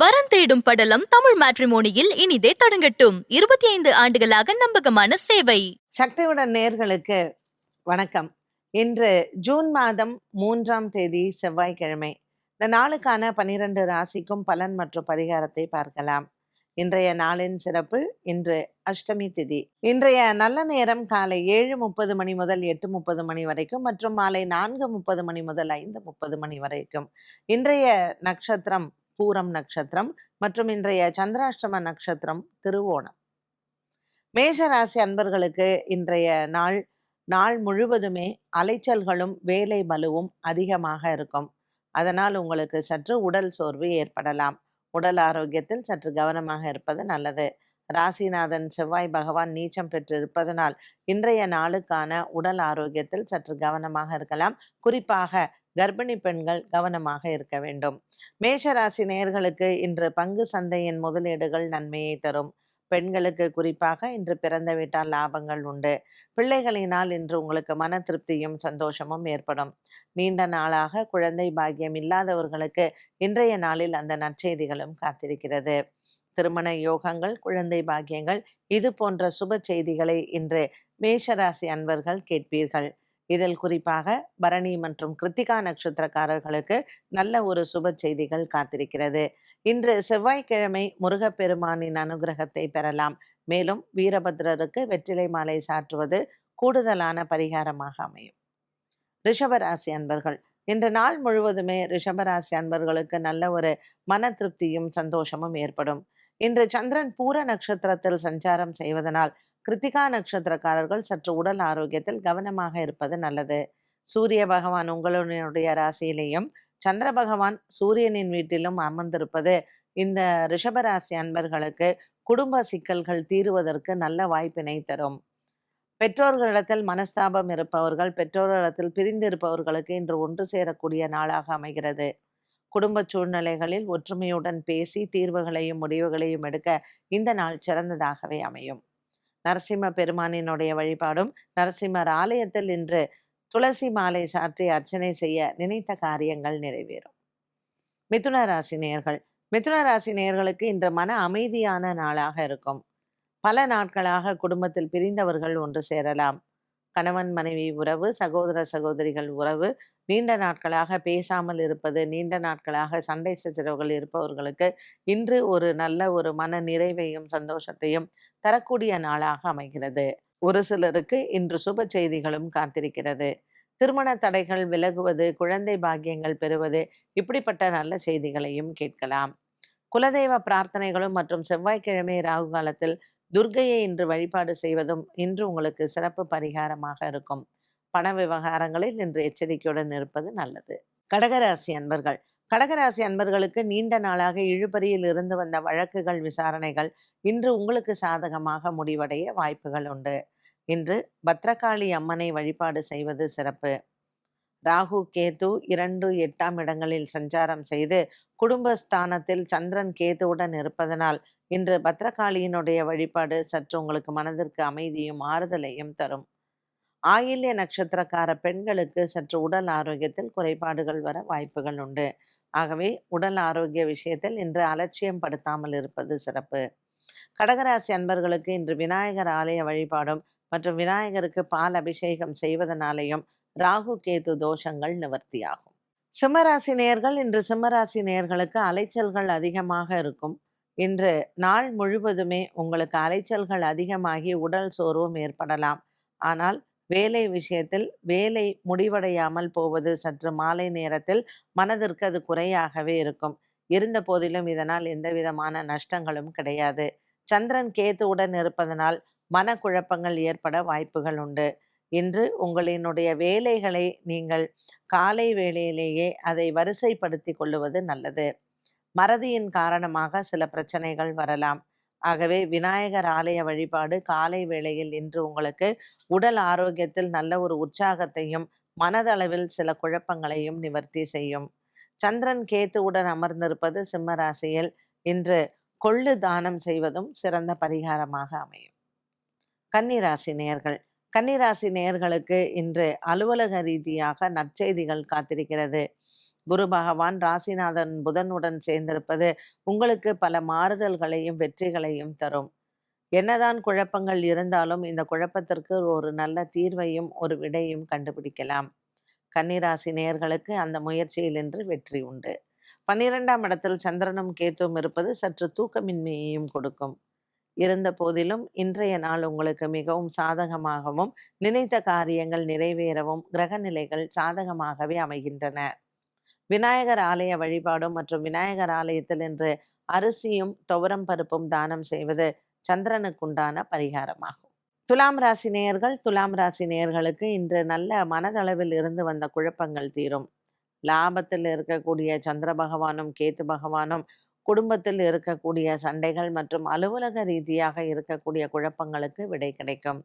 வரன் தேடும் படலம் தமிழ் மேட்ரிமோனியில் இனிதே தொடங்கட்டும். இருபத்தி ஐந்து ஆண்டுகளாக நம்பகமான சேவை. சக்தியுடன் நேர்களுக்கு வணக்கம். இன்று ஜூன் மாதம் மூன்றாம் தேதி செவ்வாய்க்கிழமை. இந்த நாளுக்கான பனிரெண்டு ராசிக்கும் பலன் மற்றும் பரிகாரத்தை பார்க்கலாம். இன்றைய நாளின் சிறப்பு இன்று அஷ்டமி திதி. இன்றைய நல்ல நேரம் காலை ஏழு முப்பது மணி முதல் எட்டு முப்பது மணி வரைக்கும் மற்றும் மாலை நான்கு முப்பது மணி முதல் ஐந்து முப்பது மணி வரைக்கும். இன்றைய நட்சத்திரம் பூரம் நட்சத்திரம் மற்றும் இன்றைய சந்திராஷ்டம நட்சத்திரம் திருவோணம். மேஷராசி அன்பர்களுக்கு இன்றைய நாள் நாள் முழுவதுமே அலைச்சல்களும் வேலை பலுவும் அதிகமாக இருக்கும். அதனால் உங்களுக்கு சற்று உடல் சோர்வு ஏற்படலாம். உடல் ஆரோக்கியத்தில் சற்று கவனமாக இருப்பது நல்லது. ராசிநாதன் செவ்வாய் பகவான் நீச்சம் பெற்று இருப்பதனால் இன்றைய நாளுக்கான உடல் ஆரோக்கியத்தில் சற்று கவனமாக இருக்கலாம். குறிப்பாக கர்ப்பிணி பெண்கள் கவனமாக இருக்க வேண்டும். மேஷராசி நேர்களுக்கு இன்று பங்கு சந்தையின் முதலீடுகள் நன்மையை தரும். பெண்களுக்கு குறிப்பாக இன்று பிறந்த வீட்டால் லாபங்கள் உண்டு. பிள்ளைகளினால் இன்று உங்களுக்கு மன திருப்தியும் சந்தோஷமும் ஏற்படும். நீண்ட நாளாக குழந்தை பாக்கியம் இல்லாதவர்களுக்கு இன்றைய நாளில் அந்த நற்செய்திகளும் காத்திருக்கிறது. திருமண யோகங்கள் குழந்தை பாக்கியங்கள் இது போன்ற சுப செய்திகளை இன்று மேஷராசி அன்பர்கள் கேட்பீர்கள். இதில் குறிப்பாக பரணி மற்றும் கிருத்திகா நட்சத்திரக்காரர்களுக்கு நல்ல ஒரு சுப செய்திகள் காத்திருக்கிறது. இன்று செவ்வாய்க்கிழமை முருகப்பெருமானின் அனுகிரகத்தை பெறலாம். மேலும் வீரபத்ரருக்கு வெற்றிலை மாலை சாற்றுவது கூடுதலான பரிகாரமாக அமையும். ரிஷபராசி அன்பர்கள் இன்று நாள் முழுவதுமே ரிஷபராசி அன்பர்களுக்கு நல்ல ஒரு மன திருப்தியும் சந்தோஷமும் ஏற்படும். இன்று சந்திரன் பூர நட்சத்திரத்தில் சஞ்சாரம் செய்வதனால் கிருத்திகா நட்சத்திரக்காரர்கள் சற்று உடல் ஆரோக்கியத்தில் கவனமாக இருப்பது நல்லது. சூரிய பகவான் உங்களுடைய ராசியிலேயும் சந்திர பகவான் சூரியனின் வீட்டிலும் அமர்ந்திருப்பது இந்த ரிஷபராசி அன்பர்களுக்கு குடும்ப சிக்கல்கள் தீருவதற்கு நல்ல வாய்ப்பினை தரும். பெற்றோர்களிடத்தில் மனஸ்தாபம் இருப்பவர்கள் பெற்றோர்களிடத்தில் பிரிந்திருப்பவர்களுக்கு இன்று ஒன்று சேரக்கூடிய நாளாக அமைகிறது. குடும்ப சூழ்நிலைகளில் ஒற்றுமையுடன் பேசி தீர்வுகளையும் முடிவுகளையும் எடுக்க இந்த நாள் சிறந்ததாகவே அமையும். நரசிம்ம பெருமானினுடைய வழிபாடும் நரசிம்மர் ஆலயத்தில் இன்று துளசி மாலை சாற்றி அர்ச்சனை செய்ய நினைத்த காரியங்கள் நிறைவேறும். மிதுன ராசி நேயர்கள் மிதுன ராசி நேயர்களுக்கு இன்று மன அமைதியான நாளாக இருக்கும். பல நாட்களாக குடும்பத்தில் பிரிந்தவர்கள் ஒன்று சேரலாம். கணவன் மனைவி உறவு சகோதர சகோதரிகள் உறவு நீண்ட நாட்களாக பேசாமல் இருப்பது நீண்ட நாட்களாக சண்டை சச்சரவுகள் இருப்பவர்களுக்கு இன்று ஒரு நல்ல ஒரு மன நிறைவையும் சந்தோஷத்தையும் தரக்கூடிய நாளாக அமைகிறது. ஒரு சிலருக்கு இன்று சுப செய்திகளும் காத்திருக்கிறது. திருமண தடைகள் விலகுவது குழந்தை பாக்கியங்கள் பெறுவது இப்படிப்பட்ட நல்ல செய்திகளையும் கேட்கலாம். குலதெய்வ பிரார்த்தனைகளும் மற்றும் செவ்வாய்க்கிழமை ராகு காலத்தில் துர்கையை இன்று வழிபாடு செய்வதும் இன்று உங்களுக்கு சிறப்பு பரிகாரமாக இருக்கும். பண விவகாரங்களில் இன்று எச்சரிக்கையுடன் இருப்பது நல்லது. கடகராசி அன்பர்கள் கடகராசி அன்பர்களுக்கு நீண்ட நாளாக இழுபறியில் இருந்து வந்த வழக்குகள் விசாரணைகள் இன்று உங்களுக்கு சாதகமாக முடிவடைய வாய்ப்புகள் உண்டு. இன்று பத்ரகாளி அம்மனை வழிபாடு செய்வது சிறப்பு. ராகு கேது இரண்டு எட்டாம் இடங்களில் சஞ்சாரம் செய்து குடும்பஸ்தானத்தில் சந்திரன் கேதுவுடன் இருப்பதனால் இன்று பத்ரகாளியினுடைய வழிபாடு சற்று உங்களுக்கு மனதிற்கு அமைதியும் ஆறுதலையும் தரும். ஆயில்ய நட்சத்திரக்கார பெண்களுக்கு சற்று உடல் ஆரோக்கியத்தில் குறைபாடுகள் வர வாய்ப்புகள் உண்டு. ஆகவே உடல் ஆரோக்கிய விஷயத்தில் இன்று அலட்சியம் படுத்தாமல் இருப்பது சிறப்பு. கடகராசி அன்பர்களுக்கு இன்று விநாயகர் ஆலய வழிபாடும் மற்றும் விநாயகருக்கு பால் அபிஷேகம் செய்வதனாலேயும் ராகு கேது தோஷங்கள் நிவர்த்தியாகும். சிம்மராசி நேர்கள் இன்று சிம்மராசி நேர்களுக்கு அலைச்சல்கள் அதிகமாக இருக்கும். இன்று நாள் முழுவதுமே உங்களுக்கு அலைச்சல்கள் அதிகமாகி உடல் சோர்வும் ஏற்படலாம். ஆனால் வேலை விஷயத்தில் வேலை முடிவடையாமல் போவது சற்று மாலை நேரத்தில் மனதிற்கு அது குறையாகவே இருக்கும். இருந்த போதிலும் இதனால் எந்த விதமான நஷ்டங்களும் கிடையாது. சந்திரன் கேத்துவுடன் இருப்பதனால் மனக்குழப்பங்கள் ஏற்பட வாய்ப்புகள் உண்டு. இன்று உங்களினுடைய வேலைகளை நீங்கள் காலை வேளையிலேயே அதை வரிசைப்படுத்தி கொள்ளுவது நல்லது. மறதியின் காரணமாக சில பிரச்சனைகள் வரலாம். ஆகவே விநாயகர் ஆலய வழிபாடு காலை வேளையில் இன்று உங்களுக்கு உடல் ஆரோக்கியத்தில் நல்ல ஒரு உற்சாகத்தையும் மனதளவில் சில குழப்பங்களையும் நிவர்த்தி செய்யும். சந்திரன் கேத்துவுடன் அமர்ந்திருப்பது சிம்ம ராசியில் இன்று கொள்ளு தானம் செய்வதும் சிறந்த பரிகாரமாக அமையும். கன்னிராசி நேயர்கள் கன்னிராசி நேயர்களுக்கு இன்று அலுவலக ரீதியாக நற்செய்திகள் காத்திருக்கிறது. குரு பகவான் ராசிநாதன் புதனுடன் சேர்ந்திருப்பது உங்களுக்கு பல மாறுதல்களையும் வெற்றிகளையும் தரும். என்னதான் குழப்பங்கள் இருந்தாலும் இந்த குழப்பத்திற்கு ஒரு நல்ல தீர்வையும் ஒரு விடையும் கண்டுபிடிக்கலாம். கன்னிராசி நேயர்களுக்கு அந்த முயற்சியில் இன்று வெற்றி உண்டு. பன்னிரெண்டாம் இடத்தில் சந்திரனும் கேத்துவும் இருப்பது சற்று தூக்கமின்மையையும் கொடுக்கும். இருந்த போதிலும் இன்றைய நாள் உங்களுக்கு மிகவும் சாதகமாகவும் நினைத்த காரியங்கள் நிறைவேறவும் கிரக நிலைகள் சாதகமாகவே அமைகின்றன. விநாயகர் ஆலய வழிபாடும் மற்றும் விநாயகர் ஆலயத்தில் இன்று அரிசியும் துவரம் பருப்பும் தானம் செய்வது சந்திரனுக்குண்டான பரிகாரமாகும். துலாம் ராசி நேயர்கள் துலாம் ராசி நேயர்களுக்கு இன்று நல்ல மனதளவில் இருந்து வந்த குழப்பங்கள் தீரும். லாபத்தில் இருக்கக்கூடிய சந்திர பகவானும் கேத்து பகவானும் குடும்பத்தில் இருக்கக்கூடிய சண்டைகள் மற்றும் அலுவலக ரீதியாக இருக்கக்கூடிய குழப்பங்களுக்கு விடை கிடைக்கும்.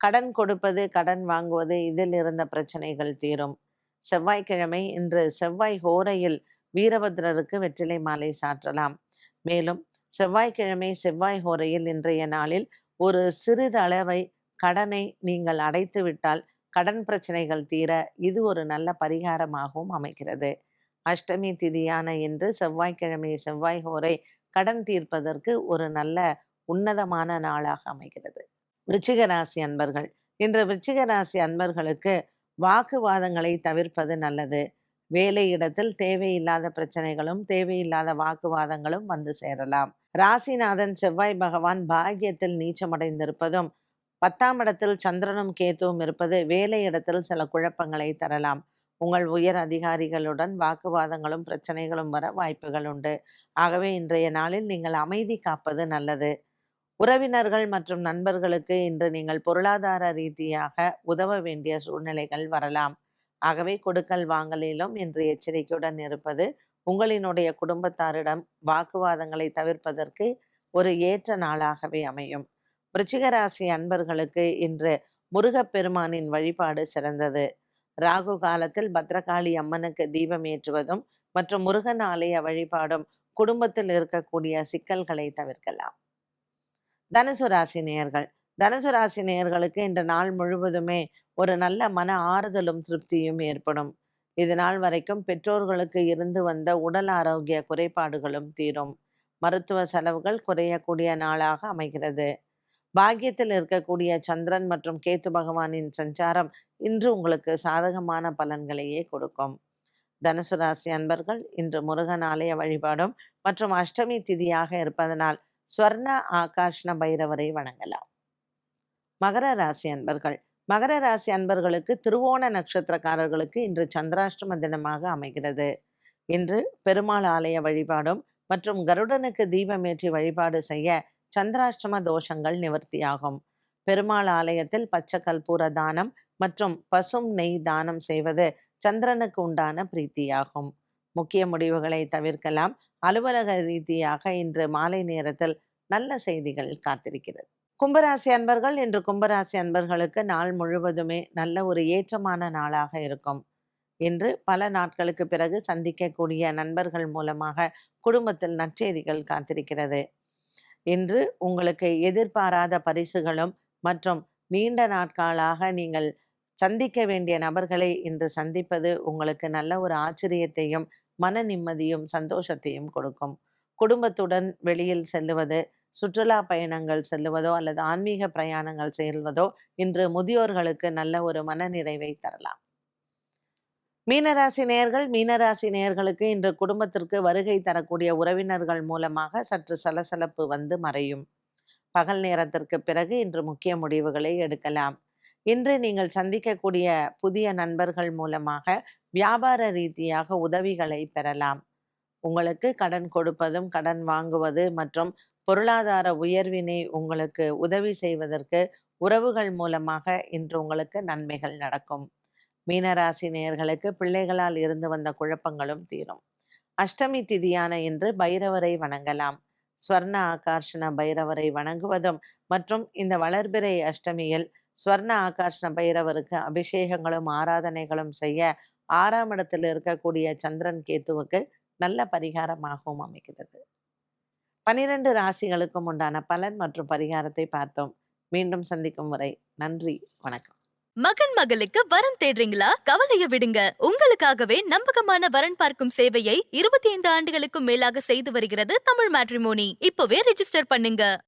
கடன் கொடுப்பது கடன் வாங்குவது இதில் இருந்த பிரச்சனைகள் தீரும். செவ்வாய்க்கிழமை இன்று செவ்வாய் ஹோரையில் வீரபத்ரருக்கு வெற்றிலை மாலை சாற்றலாம். மேலும் செவ்வாய்க்கிழமை செவ்வாய் ஹோரையில் இன்றைய நாளில் ஒரு சிறிதளவை கடனை நீங்கள் அடைத்து விட்டால் கடன் பிரச்சனைகள் தீர இது ஒரு நல்ல பரிகாரமாகவும் அமைகிறது. அஷ்டமி திதியான இன்று செவ்வாய்க்கிழமை செவ்வாய் ஹோரை கடன் தீர்ப்பதற்கு ஒரு நல்ல உன்னதமான நாளாக அமைகிறது. விருச்சிக ராசி அன்பர்கள் இன்று விருச்சிக ராசி அன்பர்களுக்கு வாக்குவாதங்களை தவிர்ப்பது நல்லது. வேலை இடத்தில் தேவையில்லாத பிரச்சனைகளும் தேவையில்லாத வாக்குவாதங்களும் வந்து சேரலாம். ராசிநாதன் செவ்வாய் பகவான் பாகியத்தில் நீச்சமடைந்திருப்பதும் பத்தாம் இடத்தில் சந்திரனும் கேத்துவும் இருப்பது வேலை இடத்தில் சில குழப்பங்களை தரலாம். உங்கள் உயர் அதிகாரிகளுடன் வாக்குவாதங்களும் பிரச்சனைகளும் வர வாய்ப்புகள் உண்டு. ஆகவே இன்றைய நாளில் நீங்கள் அமைதி காப்பது நல்லது. உறவினர்கள் மற்றும் நண்பர்களுக்கு இன்று நீங்கள் பொருளாதார ரீதியாக உதவ வேண்டிய சூழ்நிலைகள் வரலாம். ஆகவே கொடுக்கல் வாங்கலிலும் இன்று எச்சரிக்கையுடன் இருப்பது உங்களினுடைய குடும்பத்தாரிடம் வாக்குவாதங்களை தவிர்ப்பதற்கு ஒரு ஏற்ற நாளாகவே அமையும். விருச்சிக ராசி அன்பர்களுக்கு இன்று முருகப்பெருமானின் வழிபாடு சிறந்தது. ராகு காலத்தில் பத்ரகாளி அம்மனுக்கு தீபம் ஏற்றுவதும் மற்றும் முருகன் ஆலய வழிபாடும் குடும்பத்தில் இருக்கக்கூடிய சிக்கல்களை தவிர்க்கலாம். தனுசு ராசி நேயர்கள் தனுசு ராசி நேயர்களுக்கு இந்த நாள் முழுவதுமே ஒரு நல்ல மன ஆறுதலும் திருப்தியும் ஏற்படும். இது நாள் வரைக்கும் பெற்றோர்களுக்கு இருந்து வந்த உடல் ஆரோக்கிய குறைபாடுகளும் தீரும். மருத்துவ செலவுகள் குறையக்கூடிய நாளாக அமைகிறது. பாக்கியத்தில் இருக்கக்கூடிய சந்திரன் மற்றும் கேத்து பகவானின் சஞ்சாரம் இன்று உங்களுக்கு சாதகமான பலன்களையே கொடுக்கும். தனுசு ராசி அன்பர்கள் இன்று முருகன் ஆலய வழிபாடும் மற்றும் அஷ்டமி திதியாக இருப்பதனால் ஸ்வர்ண ஆகாஷ்ண பைரவரை வணங்கலாம். மகர ராசி அன்பர்கள். மகர ராசி அன்பர்களுக்கு திருவோண நட்சத்திரக்காரர்களுக்கு இன்று சந்திராஷ்டம தினமாக அமைகிறது. இன்று பெருமாள் ஆலய வழிபாடும் மற்றும் கருடனுக்கு தீபமேற்றி வழிபாடு செய்ய சந்திராஷ்டம தோஷங்கள் நிவர்த்தியாகும். பெருமாள் ஆலயத்தில் பச்சை கற்பூர தானம் மற்றும் பசும் நெய் தானம் செய்வது சந்திரனுக்கு உண்டான பிரீத்தியாகும். முக்கிய முடிவுகளை தவிர்க்கலாம். அலுவலக ரீதியாக இன்று மாலை நேரத்தில் நல்ல செய்திகள் காத்திருக்கிறது. கும்பராசி அன்பர்கள் இன்று கும்பராசி அன்பர்களுக்கு நாள் முழுவதுமே நல்ல ஒரு ஏற்றமான நாளாக இருக்கும். இன்று பல நாட்களுக்கு பிறகு சந்திக்கக்கூடிய நண்பர்கள் மூலமாக குடும்பத்தில் நற்செய்திகள் காத்திருக்கிறது. இன்று உங்களுக்கு எதிர்பாராத பரிசுகளும் மற்றும் நீண்ட நாட்களாக நீங்கள் சந்திக்க வேண்டிய நபர்களை இன்று சந்திப்பது உங்களுக்கு நல்ல ஒரு ஆச்சரியத்தையும் மன நிம்மதியும் சந்தோஷத்தையும் கொடுக்கும். குடும்பத்துடன் வெளியில் செல்லுவது சுற்றுலா பயணங்கள் செல்லுவதோ அல்லது ஆன்மீக பிரயாணங்கள் செல்வதோ இன்று முதியோர்களுக்கு நல்ல ஒரு மன நிறைவை தரலாம். மீனராசி நேர்கள் மீனராசி நேர்களுக்கு இன்று குடும்பத்திற்கு வருகை தரக்கூடிய உறவினர்கள் மூலமாக சற்று சலசலப்பு வந்து மறையும். பகல் நேரத்திற்கு பிறகு இன்று முக்கிய முடிவுகளை எடுக்கலாம். இன்று நீங்கள் சந்திக்கக்கூடிய புதிய நண்பர்கள் மூலமாக வியாபார ரீதியாக உதவிகளை பெறலாம். உங்களுக்கு கடன் கொடுப்பதும் கடன் வாங்குவது மற்றும் பொருளாதார உயர்வினை உங்களுக்கு உதவி செய்வதற்கு உறவுகள் மூலமாக இன்று உங்களுக்கு நன்மைகள் நடக்கும். மீனராசி நேயர்களுக்கு பிள்ளைகளால் இருந்து வந்த குழப்பங்களும் தீரும். அஷ்டமி திதியான இன்று பைரவரை வணங்கலாம். ஸ்வர்ண ஆகர்ஷண பைரவரை வணங்குவதும் மற்றும் இந்த வளர்பிறை அஷ்டமியில் ஸ்வர்ண ஆகர்ஷண பைரவருக்கு அபிஷேகங்களும் ஆராதனைகளும் செய்ய ஆறாம் இடத்துல இருக்கக்கூடிய சந்திரன் கேத்துவுக்கு நல்ல பரிகாரமாகவும் அமைகிறது. பனிரெண்டு ராசிகளுக்கும் உண்டான பலன் மற்றும் பரிகாரத்தை பார்த்தோம். மீண்டும் சந்திக்கும் வரை நன்றி. வணக்கம். மகன் மகளுக்கு வரன் தேடுறீங்களா? கவலைய விடுங்க. உங்களுக்காகவே நம்பகமான வரன் பார்க்கும் சேவையை இருபத்தி ஐந்து ஆண்டுகளுக்கும் மேலாக செய்து வருகிறது தமிழ் மேட்ரிமோனி. இப்பவே ரெஜிஸ்டர் பண்ணுங்க.